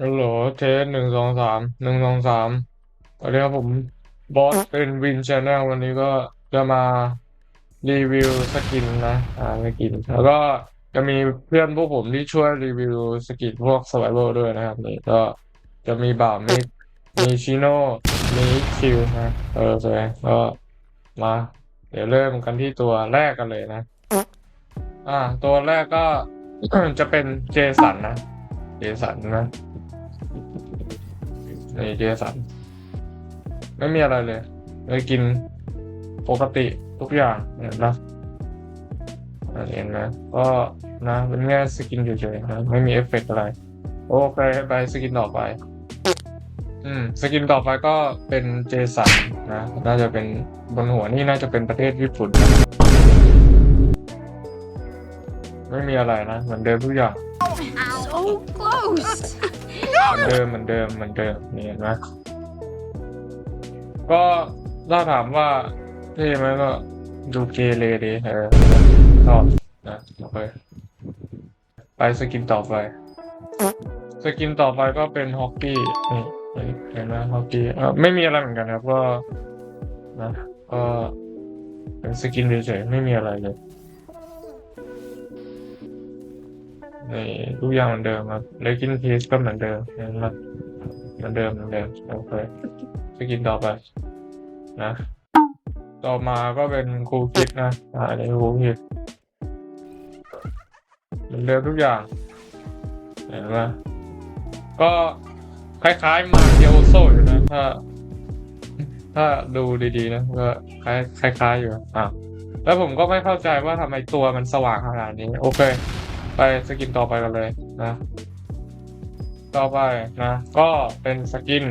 ฮัลโหลเทสหนึ่งสองสามหนึ่งสองสามสวัสดีครับผมบอสเป็นวินชาแนลวันนี้ก็จะมารีวิวสกินนะอ่าสกิน แล้วก็จะมีเพื่อนพวกผมที่ช่วยรีวิวสกินพวกสไ i เ a อร์ด้วยนะครับนี่ก็จะมีบ่าวมิกมีชิโน่มีคิวนะเออสวยก็มา เดี๋ยวเริ่มกันที่ตัวแรกกันเลยนะ อ่า ตัวแรกก็จะเป็นเจสันนะ เจสันนะ ในเจสันไม่มีอะไรเลยเลยกินปกติทุกอย่างเห็นปะอะเห็นไหมก็นะเป็นแค่สกินเฉยๆนะไม่มีเอฟเฟกต์อะไร โอเคไปสกินต่อไป อืม สกินต่อไปก็เป็นเจสันนะ น่าจะเป็นบนหัวนี่น่าจะเป็นประเทศญี่ปุ่น ไม่มีอะไรนะ เหมือนเดิมทุกอย่าง So close. เหมือนเดิมเหมือนเดิมเหมือนเดิมนี่เห็นไหมก็ถ้าถามว่าเท่ไหมก็ดูเกเรดีเออชอบนะโอเคไปสกินต่อไป สกินต่อไปก็เป็นฮอกกี้นี่เห็นไหมฮอกกี้เออไม่มีอะไรเหมือนกันครับก็นะก็เป็นสกินเฉยๆไม่มีอะไรเลย ทุกอย่างเหมือนเดิมครับเลกินพีสก็เหมือนเดิมเห็นไหมเหมือนเดิมเหมือนเดิมโอเคสกินต่อไปนะ ต่อมาก็เป็นครูคิดนะอ่าในครูคิดเหมือนเดิมทุกอย่างเห็นไหมก็คล้ายๆ มาเกียวโซอยู่นะถ้า ถ้าดูดีๆนะก็คล้ายคล้ายๆอยู่อะแล้วผมก็ไม่เข้าใจว่าทำไมตัวมันสว่างขนาดนี้ โอเค ไปสกินต่อไปกันเลยนะ ต่อไปนะ ก็เป็นสกิน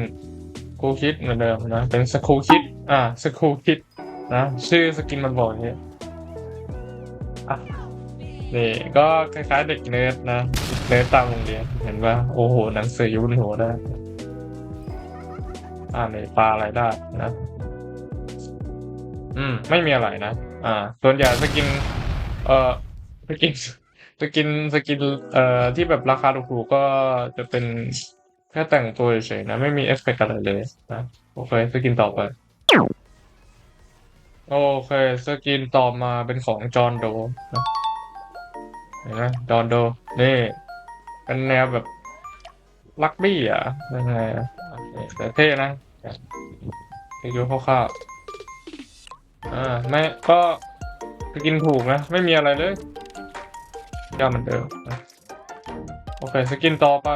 คูคิดเหมือนเดิมนะ เป็นสคูคิด อ่าสคูคิดนะชื่อสกินมันบอกอย่างนี้อะนี่ก็คล้ายๆเด็กเนิร์ดนะเนิร์ดตามโรงเรียนเห็นว่าโอ้โหหนังสืออยู่บนหัวได้ อ่าในปลาอะไรได้นะ อืม ไม่มีอะไรนะ อ่า ส่วนใหญ่สกิน เอ่อสกิน สกินสกินเอ่อที่แบบราคาถูกๆก็จะเป็นแค่แต่งตัวเฉยๆนะ ไม่มีเอฟเฟกต์อะไรเลยนะโอเคสกินต่อไป โอเคสกินต่อมาเป็นของจอห์นโดนะเห็นไหมจอห์นโด นี่ เป็นแนวแบบลักบี้อะยังไงแต่เท่นะไปดูคร่าวๆอ่าไม่ก็สกินถูกนะ ไม่มีอะไรเลย ย่าเหมือนเดิมโอเค สกินต่อไป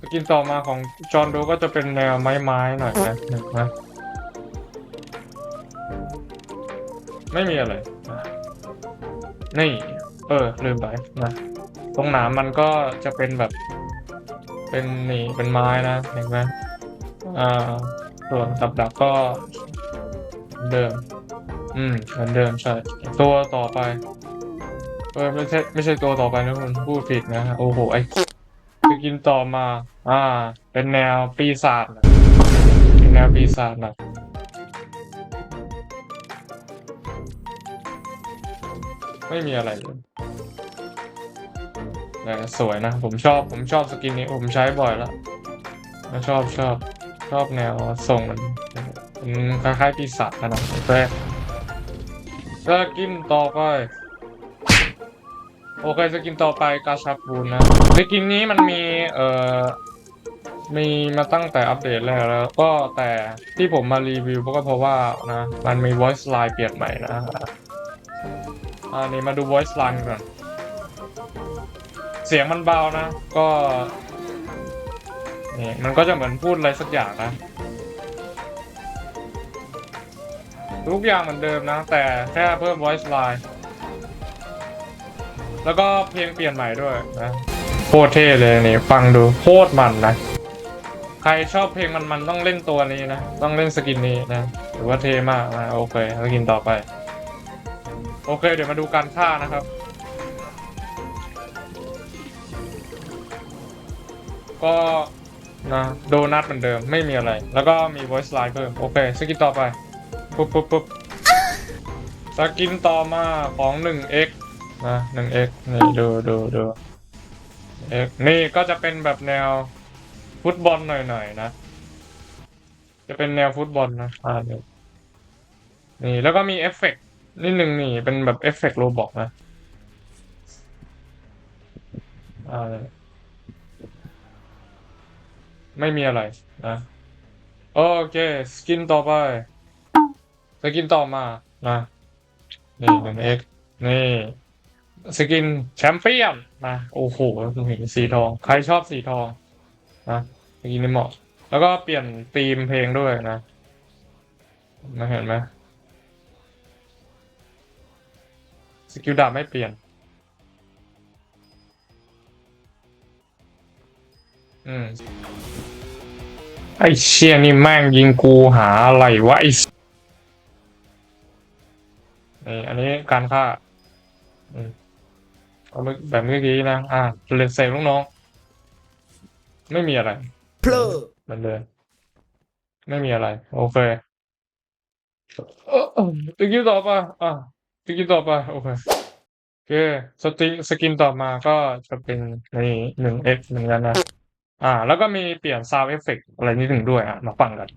สกินต่อมาของจอห์นโดก็จะเป็นแนวไม้ๆหน่อยนะเห็นไหมไม่มีอะไรนี่ เออ ลืมไปนะตรงหนามมันก็จะเป็นแบบ เป็นนี่เป็นไม้นะเห็นไหมอ่าส่วนกับดักก็เดิม อืมเหมือนเดิมใช่ ตัวต่อไป ออไม่ใช่ไม่ใช่ตัวต่อไปนะคุณพูดผิดนะฮะโอ้โหไอ้สกินต่อมา อ่า เป็นแนวปีศาจนะเป็นแนวปีศาจนะไม่มีอะไรเลยแต่สวยนะ ผมชอบผมชอบสกินนี้ผมใช้บ่อยแล้วชอบชอบชอบแนวทรงมันคล้ายๆปีศาจนะนะโอเคสกินต่อไป โอเคสกินต่อไปกาชาปูนนะสกินนี้มันมีเอ่อมีมาตั้งแต่อัปเดตแรกแล้ว ก็แต่ที่ผมมารีวิวก็เพราะว่านะมันมี voice line เปลี่ยนใหม่นะอันนี้มาดู voice line ก่อนเสียงมันเบานะ ก็นี่มันก็จะเหมือนพูดอะไรสักอย่างนะทุกอย่างเหมือนเดิมนะ แต่แค่เพิ่ม voice line แล้วก็เพลงเปลี่ยนใหม่ด้วยนะโคตรเท่เลยนี่ฟังดูโคตรมันนะ ใครชอบเพลงมันมันๆต้องเล่นตัวนี้นะ ต้องเล่นสกินนี้นะถือว่าเท่มากนะโอเคสกินต่อไป โอเค เดี๋ยวมาดูการฆ่านะครับ ก็นะโดนัทเหมือนเดิมไม่มีอะไร แล้วก็มี voice line เพิ่มโอเคสกินต่อไปปุ๊บปุ๊บปุ๊บสกินต่อมาของ 1x นะ 1x นี่ดูดูดูเอ๊ะนี่ก็จะเป็นแบบแนวฟุตบอลหน่อยๆนะ จะเป็นแนวฟุตบอลนะอ่านี่นี่แล้วก็มีเอฟเฟกต์นิดนึงนี่เป็นแบบเอฟเฟกต์โรบอกนะอ่าไม่มีอะไรนะโอเค สกินต่อไป สกินต่อมานะนี่หนึ่งเอ็กนี่ สกินแชมเปี้ยนนะโอ้โหเห็นสีทอง ใครชอบสีทองนะสกินนี่เหมาะ แล้วก็เปลี่ยนธีมเพลงด้วยนะมาเห็นไหมสกิลดาบไม่เปลี่ยน อืม ไอ้เชี่ยนี่แม่งยิงกูหาอะไรวะไอ้นี่อันนี้การฆ่า อืม เอาแบบเมื่อกี้นะอ่าเลนเซฟลูกน้อง ไม่มีอะไรเพลอเหมือนเดิมไม่มีอะไร โอเคเออเออสกินต่อไปอะสกินต่อไปโอเคโอเคสติสกินต่อมาก็จะเป็นในหนึ่งเอฟเหมือนกันนะ อ่า แล้วก็มีเปลี่ยนซาวเอฟเฟกอะไรนิดหนึ่งด้วยอะมาฟังกัน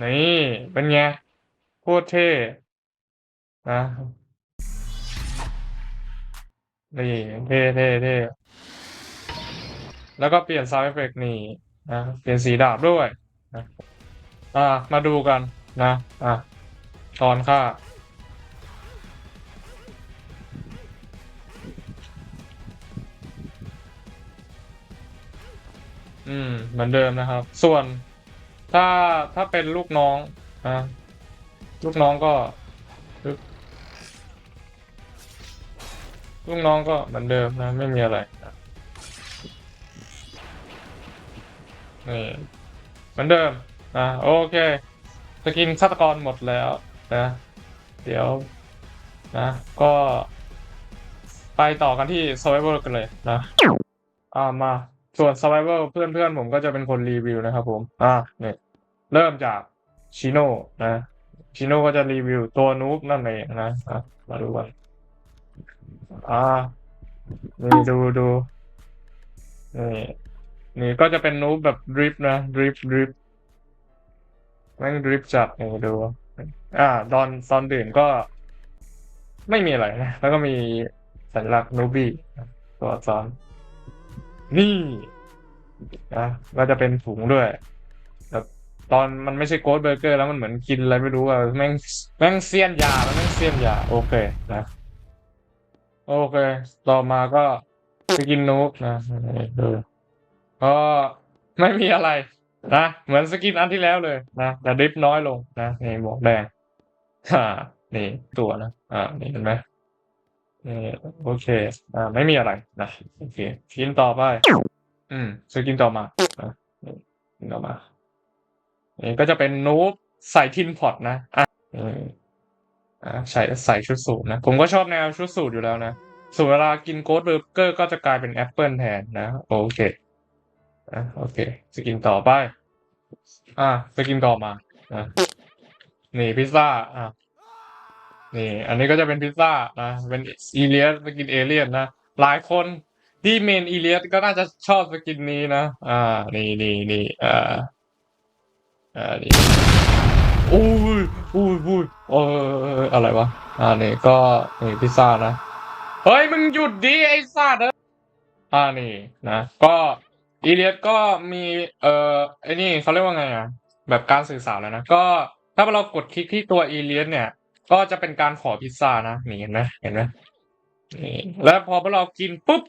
นี่เป็นไงโคตรเท่ นะนี่เท่เท่เท่แล้วก็เปลี่ยนซาวเอฟเฟกนี่นะเปลี่ยนสีดาบด้วยนะอ่ามาดูกันนะอะตอนค่าอืม เหมือนเดิมนะครับ ส่วนถ้าถ้าเป็นลูกน้องนะลูกน้องก็ปึ๊บ ลูกน้องก็เหมือนเดิมนะ ไม่มีอะไรนะนี่เหมือนเดิมนะโอเค สกินฆาตกรหมดแล้วนะ เดี๋ยวนะ ก็ไปต่อกันที่ Survivor กันเลยนะ อ่ามาส่วน Survivor เพื่อนเพื่อนผมก็จะเป็นคนรีวิวนะครับผม อ่าเนี่ยเริ่มจากชิโน่นะชิโน่ก็จะรีวิวตัวนูบนั่นเองนะมาดูกัน อ่านี่ดูดูนี่นี่ก็จะเป็นนูบแบบดริฟนะดริฟดริฟแม่งดริฟจัดนี่ดู อ่าตอนตอนดื่มก็ไม่มีอะไรนะ แล้วก็มีสัญลักษณ์นูบี้ตัวอักษรนี่นะก็จะเป็นถุงด้วยแบบตอนมันไม่ใช่โกดเบอร์เกอร์แล้วมันเหมือนกินอะไรไม่รู้อะแม่งแม่งเซียนยาแล้วแม่งเซียนยา โอเคนะ โอเค ต่อมาก็สกินนูบนะดูก็ไม่มีอะไรนะ เหมือนสกินอันที่แล้วเลยนะแต่ดิฟน้อยลงนะนี่หมวกแดงฮ่านี่ตัวนะ อ่า นี่เห็นไหมนี่โอเค อ่า ไม่มีอะไรนะโอเคกินต่อไป อืมสกินต่อมาอะนี่สกินต่อมานี่ก็จะเป็นนูบใส่ทินพอตนะอะ อ่าใส่ใส่ชุดสูทนะ ผมก็ชอบแนวชุดสูทอยู่แล้วนะส่วนเวลากินโกดเบอร์เกอร์ก็จะกลายเป็นแอปเปิลแทนนะ โอเคอะโอเค สกินต่อไป อะสกินต่อมาอะนี่พิซซ่าอะนี่ อันนี้ก็จะเป็นพิซซ่านะเป็นอีเลียสสกินเอเลียนนะหลายคนที่เมนอีเลียสก็น่าจะชอบสกินนี้นะ อ่า นี่นี่นี่อ่าอ่านี่ อุ้ยอุ้ยอุ้ยเอออะไรวะ อ่านี่ก็นี่พิซซ่านะ เฮ้ย มึงหยุดดิไอ้สัตว์เอ้ยอ่านี่นะ ก็อีเลียสก็มีเอ่อไอ้นี่เขาเรียกว่าไงอะ แบบการสื่อสารแล้วนะ ก็ถ้าเรากดคลิกที่ตัวอีเลียสเนี่ย ก็จะเป็นการขอพิซซ่านะ นี่เห็นไหมเห็นไหมนี่แล้วพอพวกเรากินปุ๊บ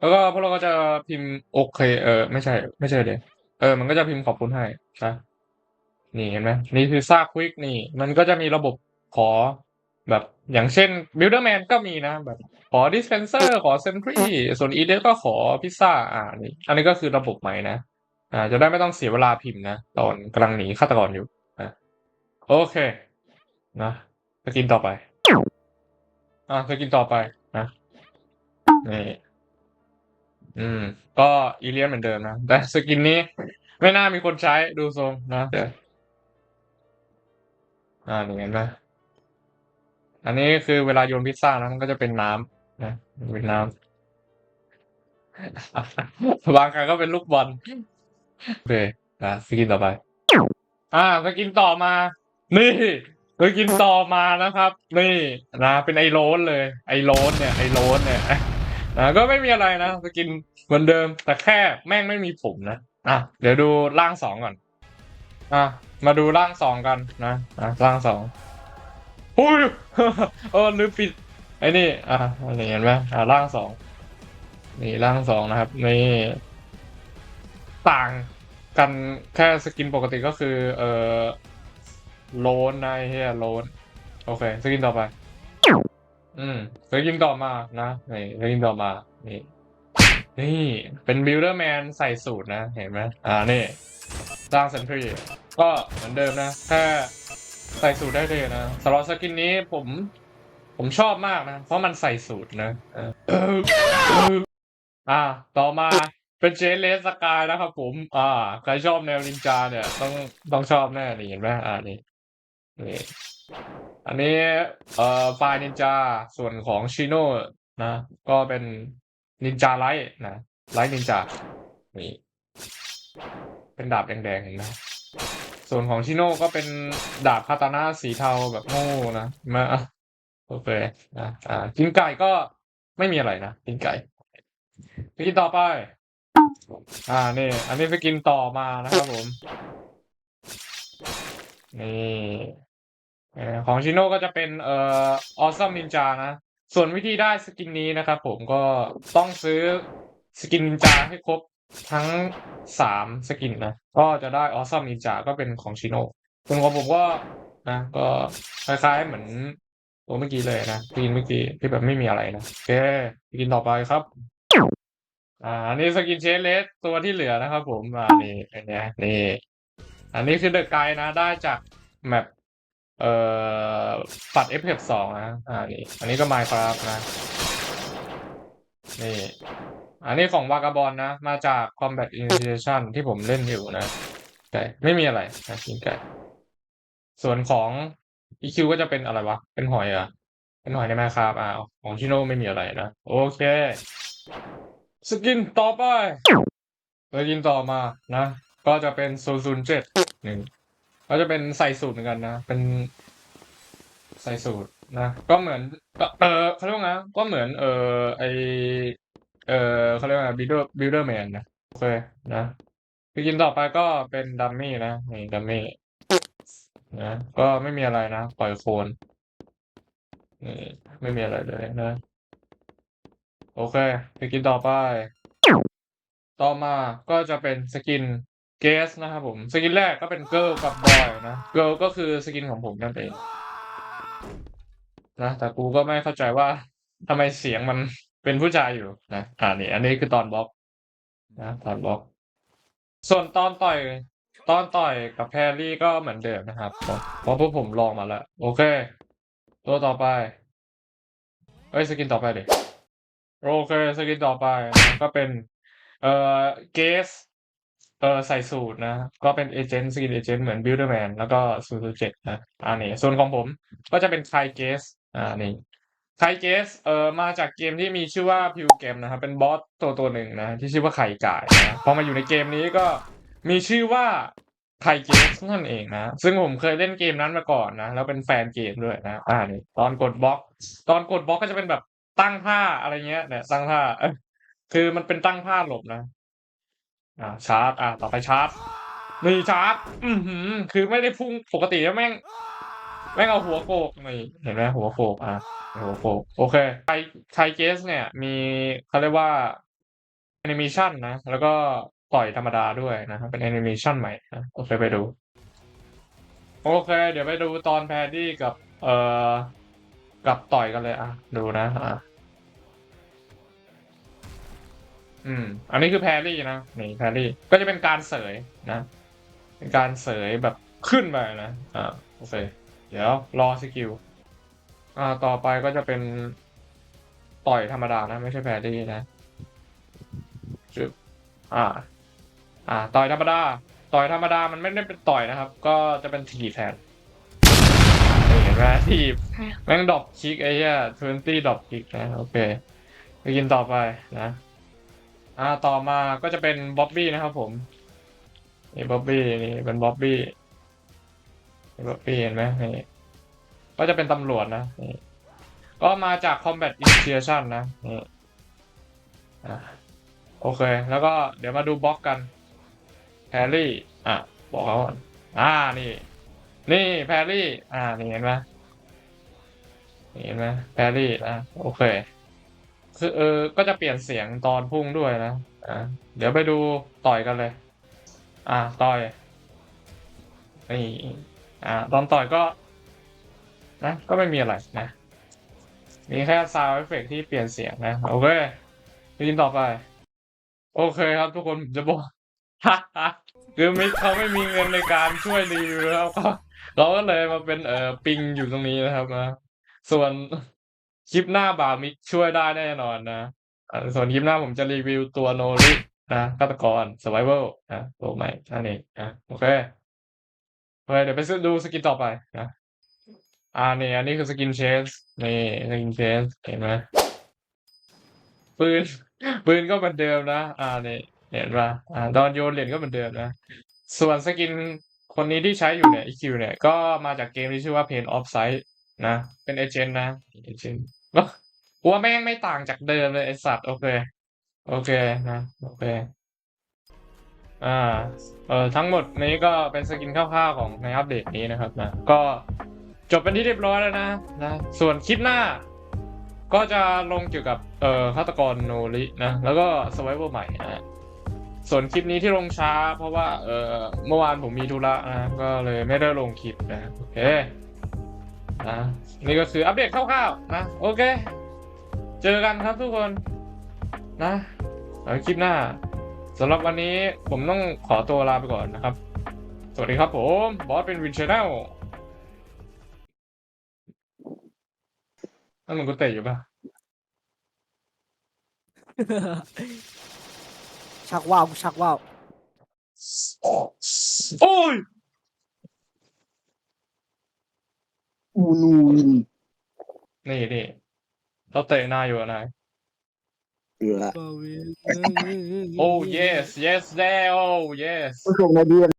แล้วก็พวกเราก็จะพิมพ์โอเค เออไม่ใช่ ไม่ใช่เดี๋ยวเออ มันก็จะพิมพ์ขอบคุณให้นะ นี่เห็นไหมนี่คือซ่าควิกนี่ มันก็จะมีระบบขอแบบอย่างเช่น Builderman ก็มีนะ แบบขอ Dispenser ขอ Sentry ส่วน e d ก็ขอพิซซ่าอ่านี่อันนี้ก็คือระบบใหม่นะ อ่า จะได้ไม่ต้องเสียเวลาพิมพ์นะ ตอนกำลังหนีฆาตกรอยู่นะโอเค นะสกินต่อไป อะสกินต่อไปนะนี่อืม ก็อีเลียนเหมือนเดิมนะ แต่สกินนี้ไม่น่ามีคนใช้ดูทรงนะ อ่านี่เห็นไหมอันนี้คือเวลาโยนพิซซ่านะมันก็จะเป็นน้ำนะเป็นน้ำบางครั้งก็เป็นลูกบอลโอเคอะสกินต่อไป อ่าสกินต่อมา นี่สกินต่อมานะครับ นี่นะเป็นไอโรนเลย ไอโรนเนี่ยไอโรนเนี่ยนะก็ไม่มีอะไรนะสกินเหมือนเดิม แต่แค่แม่งไม่มีผมนะอะเดี๋ยวดูร่างสองก่อน อะมาดูร่างสองกันนะอะร่างสองอุ้ยเออลืมปิดไอ้นี่อะเห็นไหมอะร่างสองนี่ร่างสองนะครับนี่ต่างกันแค่สกินปกติก็คือ เออโลนนะไอเฮียโลนโอเคสกินต่อไป อืมสกินต่อมานะนี่สกินต่อมานี่นี่เป็นบิลเดอร์แมนใส่สูตรนะ เห็นไหมอ่านี่ ร้างเซนทรีก็เหมือนเดิมนะแค่ใส่สูตรได้เลยนะสำหรับสกินนี้ผม ผมชอบมากนะ เพราะมันใส่สูตรนะอ่า ต่อมาเป็นเจเลสสกายนะครับผม อ่า ใครชอบแนวนินจาเนี่ย ต้องต้องชอบแน่นี่เห็นไหมอ่านี่นี่อันนี้เอ่อไฟล์นินจาส่วนของชิโน่นะ ก็เป็นนินจาไลท์นะไลท์นินจานี่ เป็นดาบแดงๆเห็นไหมส่วนของชิโน่ก็เป็นดาบคาตานะสีเทาแบบโง่นะมาโอเคนะอ่ากินไก่ก็ไม่มีอะไรนะกินไก่ไปกินต่อไป อ่านี่ อันนี้ไปกินต่อมานะครับผม นี่ของชิโน่ก็จะเป็นเอ่อออซัมนินจานะ ส่วนวิธีได้สกินนี้นะครับผมก็ต้องซื้อสกินนินจาให้ครบ ทั้งสามสกินนะ ก็จะได้ออซัมนินจาก็เป็นของชิโน่ส่วนของผมก็นะ ก็คล้ายๆเหมือนตัวเมื่อกี้เลยนะสกินเมื่อกี้ที่แบบไม่มีอะไรนะ โอเคสกินต่อไปครับ อ่าอันนี้สกินเชสเลสตัวที่เหลือนะครับผม อ่านี่อันนี้นี่ อันนี้คือเดอะไกด์นะ ได้จากแมปเอ่อปัด f อฟสองนะ อ่านี่ อันนี้ก็ Minecraft นะ นี่ อันนี้ของวากาบอลนะ มาจาก Combat Initiation ที่ผมเล่นอยู่นะไก่ไม่มีอะไรนะกินไก่ส่วนของ EQ ก็จะเป็นอะไรวะ เป็นหอยเหรอะเป็นหอยใน Minecraft อ่าของชิโน่ไม่มีอะไรนะ โอเค สกินต่อไปสกินต่อมานะ ก็จะเป็นโซซูนเจ็ดหนึ่งก็จะเป็นใส่สูตรเหมือนกันนะ เป็นใส่สูตรนะ ก็เหมือน เออเขาเรียกว่าไงก็เหมือน เออไอ เออเขาเรียกว่าบิลเดอร์บิลเดอร์แมนนะโอเคนะสกินต่อไปก็เป็นดัมมี่นะนี่ดัมมี่นะก็ไม่มีอะไรนะ ปล่อยโคลนนี่ไม่มีอะไรเลยนะ โอเคสกินต่อไป ต่อมาก็จะเป็นสกินเกสนะครับผม สกินแรกก็เป็นเกิร์ลกับบอยนะเกิร์ลก็คือสกินของผมนั่นเองนะแต่กูก็ไม่เข้าใจว่าทำไมเสียงมัน เป็นผู้ชายอยู่นะอ่านี่ อันนี้คือตอนบล็อกนะตอนบล็อก ส่วนตอนต่อย ตอนต่อยกับแพรรี่ก็เหมือนเดิมนะครับเพราะเพราะพวกผมลองมาแล้ว โอเค ตัวต่อไปเอ้ยสกินต่อไปดิโอเคสกินต่อไปนะก็เป็น เอ่อเกสเอ่อใส่สูตรนะ ก็เป็นเอเจนต์สกินเอเจนต์เหมือนบิลเดอร์แมนแล้วก็ศูนย์เจ็ดนะอ่านี่ส่วนของผมก็จะเป็นไคเกสอ่านี่ ไคเกสเอ่อมาจากเกมที่มีชื่อว่าพิวเกมนะครับเป็นบอสตัวตัวหนึ่งนะที่ชื่อว่าไข่ไก่นะพอมาอยู่ในเกมนี้ก็มีชื่อว่าไคเกสนั่นเองนะซึ่งผมเคยเล่นเกมนั้นมาก่อนนะแล้วเป็นแฟนเกมด้วยนะอ่านี่ตอนกดบล็อก ตอนกดบล็อกก็จะเป็นแบบตั้งท่าอะไรเงี้ยเนี่ยตั้งท่าคือมันเป็นตั้งท่าหลบนะ อ่าชาร์จ อ่าต่อไปชาร์จนี่ชาร์จ อือหือ คือไม่ได้พุ่งปกติแล้วแม่ง แม่งเอาหัวโขกนี่เห็นไหมหัวโขกอะหัวโขกโอเคไทไทเกสเนี่ยมีเขาเรียกว่าแอนิเมชันนะ แล้วก็ต่อยธรรมดาด้วยนะครับเป็นแอนิเมชันใหม่นะโอเคไปดู โอเค เดี๋ยวไปดูตอนแพดดี้กับ เอ่อกับต่อยกันเลยอะ ดูนะอะอืม อันนี้คือแพรรี่นะนี่แพรรี่ก็จะเป็นการเสยนะ เป็นการเสยแบบขึ้นไปนะอ่าโอเค เดี๋ยวรอสกิล อ่า ต่อไปก็จะเป็นต่อยธรรมดานะ ไม่ใช่แพรรี่นะจึบอ่า อ่า ต่อยธรรมดา ต่อยธรรมดา มันไม่ได้เป็นต่อยนะครับ ก็จะเป็นถีบแทนนี่เห็นนไหมทีบแม่งดรอปคิกไอ้เหี้ยทเวนตี้ดรอปคิกนะ โอเค ไปกินต่อไปนะ อ่า ต่อมาก็จะเป็นบ๊อบบี้นะครับผมนี่บ๊อบบี้นี่เป็นบ๊อบบี้ นี่บ๊อบบี้เห็นไหมนี่ก็จะเป็นตำรวจนะนี่ก็มาจาก Combat Initiation นะนี่อะโอเค แล้วก็เดี๋ยวมาดูบล็อกกันแพรรี่ อะ บอกเขาก่อนอ่านี่ นี่แพรรี่ อ่านี่เห็นไหมนี่เห็นไหมแพรรี่นะโอเค คือเออ ก็จะเปลี่ยนเสียงตอนพุ่งด้วยนะอ่าเดี๋ยวไปดูต่อยกันเลย อ่าต่อยนี่ อ่าตอนต่อยก็ นะ ก็ไม่มีอะไรนะ มีแค่ซาวเอฟเฟกที่เปลี่ยนเสียงนะ โอเคยินต่อไป โอเคครับทุกคนผมจะบอกคือไม่เขาไม่มีเงินในการช่วยรีวิวแล้วก็เราก็เลยมาเป็นเอ่อปิงอยู่ตรงนี้นะครับนะส่วนคลิปหน้าบามิกช่วยได้แน่นอนนะส่วนคลิปหน้าผมจะรีวิวตัวโนรินะฆาตกร survival นะตัวใหม่นั่นเองนะโอเค โอเคเดี๋ยวไปซื้อดูสกินต่อไปนะอ่านี่อันนี้คือสกินเชสนี่สกินเชสเห็นไหมปืนปืนก็เหมือนเดิมนะ อ่านี่เห็นป่ะอ่าตอนโยนเหรียญก็เหมือนเดิมนะ ส่วนสกินคนนี้ที่ใช้อยู่เนี่ย EQ เนี่ย ก็มาจากเกมที่ชื่อว่า Pain of Sight นะ เป็นเอเจนต์นะเอเจนต์ก็กูว่าแม่งไม่ต่างจากเดิมเลยไอสัตว์ โอเค โอเคนะ โอเค อ่าเอ่อทั้งหมดนี้ก็เป็นสกินคร่าวๆของในอัปเดตนี้นะครับนะก็จบเป็นที่เรียบร้อยแล้วนะนะ ส่วนคลิปหน้า ก็จะลงเกี่ยวกับเอ่อฆาตกรโนรินะ แล้วก็สไวเวอร์ใหม่นะส่วนคลิปนี้ที่ลงช้า เพราะว่าเออเมื่อวานผมมีธุระนะก็เลยไม่ได้ลงคลิปนะโอเคนะนี่ก็คืออัปเดตคร่าวๆนะโอเค เจอกันครับทุกคนนะคลิปหน้า สำหรับวันนี้ผมต้องขอตัวลาไปก่อนนะครับ สวัสดีครับผมบอสเป็นวินชแนลนั่นมึงก็เตะอยู่ปะชักว่าวกูชักว่าวโอ้ยอูนูวินนี่นี่เราเตะหน้าอยู่อะนายเอือ Oh yes yes there oh yes